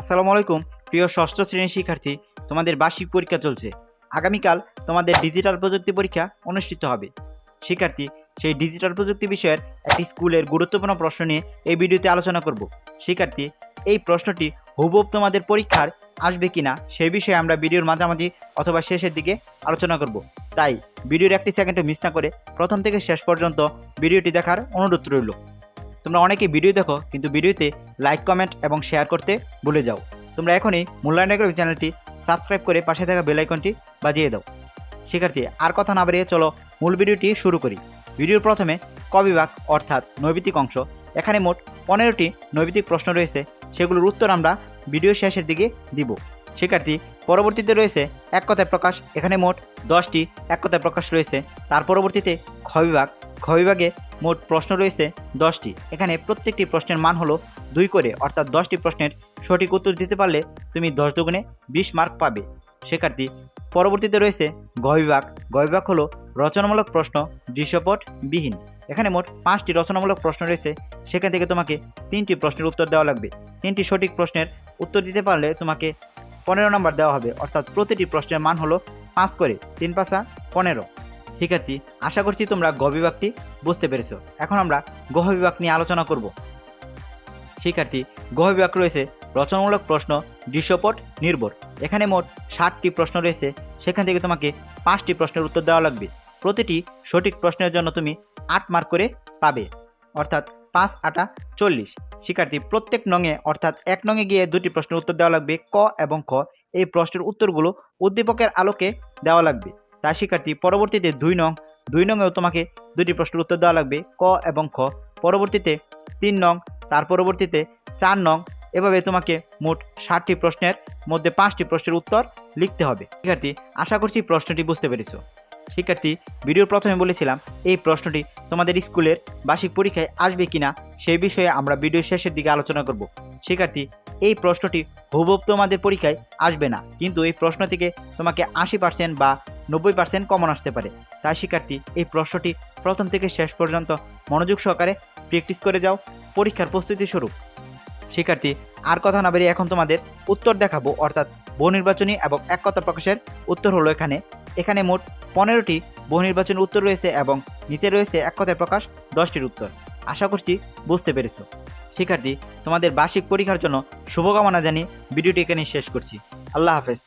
আসসালামু আলাইকুম, প্রিয় ষষ্ঠ শ্রেণির শিক্ষার্থী, তোমাদের বার্ষিক পরীক্ষা চলছে। আগামীকাল তোমাদের ডিজিটাল প্রযুক্তি পরীক্ষা অনুষ্ঠিত হবে। শিক্ষার্থী, সেই ডিজিটাল প্রযুক্তি বিষয়ের একটি স্কুলের গুরুত্বপূর্ণ প্রশ্ন নিয়ে এই ভিডিওতে আলোচনা করব। শিক্ষার্থী, এই প্রশ্নটি হুবহুব তোমাদের পরীক্ষার আসবে কিনা সেই বিষয়ে আমরা ভিডিওর মাঝামাঝি অথবা শেষের দিকে আলোচনা করব। তাই, ভিডিওর একটি সেকেন্ডও মিস না করে প্রথম থেকে শেষ পর্যন্ত ভিডিওটি দেখার অনুরোধ রইল। তোমরা অনেকে ভিডিও দেখো, কিন্তু ভিডিওতে লাইক কমেন্ট এবং শেয়ার করতে ভুলে যাও। তোমরা এখনই মূল্যায়ন চ্যানেলটি সাবস্ক্রাইব করে পাশে থাকা বেল আইকনটি বাজিয়ে দাও। শিক্ষার্থী, আর কথা না বাড়িয়ে চলো মূল ভিডিওটি শুরু করি। ভিডিওর প্রথমে ক বিভাগ অর্থাৎ নৈবিতিক অংশ। এখানে মোট পনেরোটি নৈবিতিক প্রশ্ন রয়েছে, সেগুলোর উত্তর আমরা ভিডিও শেষের দিকে দিব। শিক্ষার্থী, পরবর্তীতে রয়েছে এক কথায় প্রকাশ, এখানে মোট দশটি এক কথায় প্রকাশ রয়েছে। তার পরবর্তীতে খ বিভাগ। বিভাগে মোট প্রশ্ন রয়েছে দশটি। এখানে প্রত্যেকটি প্রশ্নের মান হলো দুই করে, অর্থাৎ দশটি প্রশ্নের সঠিক উত্তর দিতে পারলে তুমি দশ দুগুণে বিশ মার্ক পাবে। শিক্ষার্থী, পরবর্তীতে রয়েছে গ বিভাগ গ বিভাগ হলো রচনামূলক প্রশ্ন দৃশ্যপট বিহীন এখানে মোট পাঁচটি রচনামূলক প্রশ্ন রয়েছে। সেখান থেকে তোমাকে তিনটি প্রশ্নের উত্তর দেওয়া লাগবে। তিনটি সঠিক প্রশ্নের উত্তর দিতে পারলে তোমাকে পনেরো নম্বর দেওয়া হবে। অর্থাৎ প্রতিটি প্রশ্নের মান হলো পাঁচ করে, তিন পাঁচা পনেরো। শিক্ষার্থী আশা করছি তোমরা গ বিভাগটি বুঝতে পেরেছ। এখন আমরা গহ বিভাগ নিয়ে আলোচনা করব। শিক্ষার্থী গহ বিভাগ রয়েছে রচনামূলক প্রশ্ন, দৃশ্যপট, নির্ভর। এখানে মোট ষাটটি প্রশ্ন রয়েছে। সেখান থেকে তোমাকে পাঁচটি প্রশ্নের উত্তর দেওয়া লাগবে। প্রতিটি সঠিক প্রশ্নের জন্য তুমি আট মার্ক করে পাবে, অর্থাৎ পাঁচ আটা চল্লিশ। শিক্ষার্থী, প্রত্যেক নঙে অর্থাৎ এক নঙে গিয়ে দুটি প্রশ্নের উত্তর দেওয়া লাগবে, ক এবং খ। এই প্রশ্নের উত্তরগুলো উদ্দীপকের আলোকে দেওয়া লাগবে। তাই শিক্ষার্থী, পরবর্তীতে দুই নং, দুই নংয়েও তোমাকে দুটি প্রশ্নের উত্তর দেওয়া লাগবে, ক এবং খ। পরবর্তীতে তিন নং, তার পরবর্তীতে চার নং, এভাবে তোমাকে মোট ষাটটি প্রশ্নের মধ্যে পাঁচটি প্রশ্নের উত্তর লিখতে হবে। শিক্ষার্থী, আশা করছি প্রশ্নটি বুঝতে পেরেছ। শিক্ষার্থী, ভিডিওর প্রথমে বলেছিলাম, এই প্রশ্নটি তোমাদের স্কুলের বার্ষিক পরীক্ষায় আসবে কিনা সেই বিষয়ে আমরা ভিডিও শেষের দিকে আলোচনা করব। শিক্ষার্থী এই প্রশ্নটি হুবহুব তোমাদের পরীক্ষায় আসবে না। কিন্তু এই প্রশ্ন থেকে তোমাকে আশি পার্সেন্ট বা নব্বই পার্সেন্ট কমন আসতে পারে। তাই শিক্ষার্থী, এই প্রশ্নটি প্রথম থেকে শেষ পর্যন্ত মনোযোগ সহকারে প্র্যাকটিস করে যাও। পরীক্ষার প্রস্তুতি স্বরূপ শিক্ষার্থী, আর কথা না বেরিয়ে এখন তোমাদের উত্তর দেখাবো। অর্থাৎ বহু নির্বাচনী এবং এক কথা প্রকাশের উত্তর হলো এখানে। এখানে মোট পনেরোটি বহু নির্বাচনী উত্তর রয়েছে এবং নিচে রয়েছে এক কথায় প্রকাশ দশটির উত্তর। আশা করছি বুঝতে পেরেছ। শিক্ষার্থী তোমাদের বার্ষিক পরীক্ষার জন্য শুভকামনা জানিয়ে ভিডিওটি এখানে শেষ করছি। আল্লাহ হাফেজ।